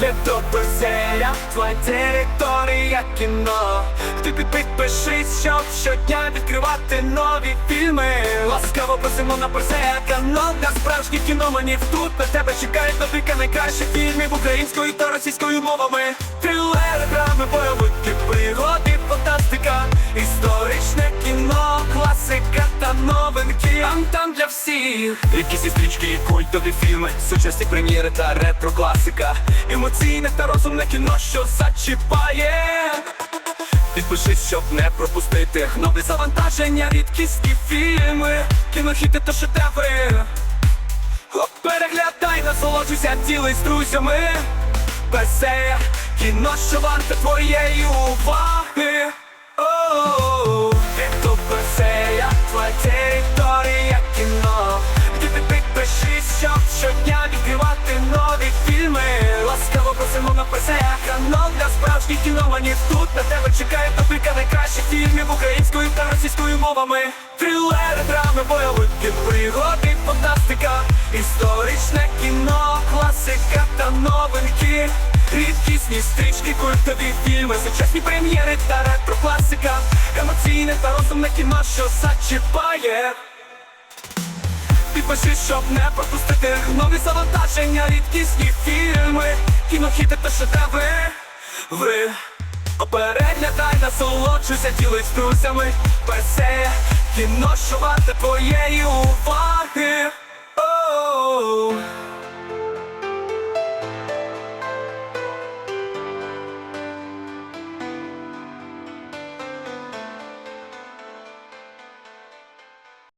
Вся твоя територія кіно. Ти під- підпишись, щоб щодня відкривати нові фільми. Ласкаво просимо на персея канал для справжніх кіноманів Тут на тебе чекають новинка найкращих фільмів українською та російською мовами. Трилери, драми, бойовики, новинки. Там для всіх. Якісь стрічки, культові фільми, сучасні прем'єри та ретро-класика. Емоційне та розумне кіно, що зачіпає. Підпишись, щоб не пропустити нові завантаження, рідкісні фільми, кінохіти та шедеври. Оп, Переглядай, насолоджуйся, ділись з друзями. Персея, кіно, що варте твоєї уваги справжніх кіноманів Тут на тебе чекає топика найкращих фільмів українською та російською мовами. Трилери, драми, бойовики, пригоди, фантастика Історичне кіно, класика та новинки. Рідкісні стрічки, культові фільми, сучасні прем'єри та ретро-класика. Емоційне та розумне кіно, що зачіпає. Підпишись, щоб не пропустити нові завантаження, рідкісні фільми, кінохіти та шедеври Ви Переглядай, насолоджуйся, ділись з друзями Песе кіно, що варте твоєї уваги Оу.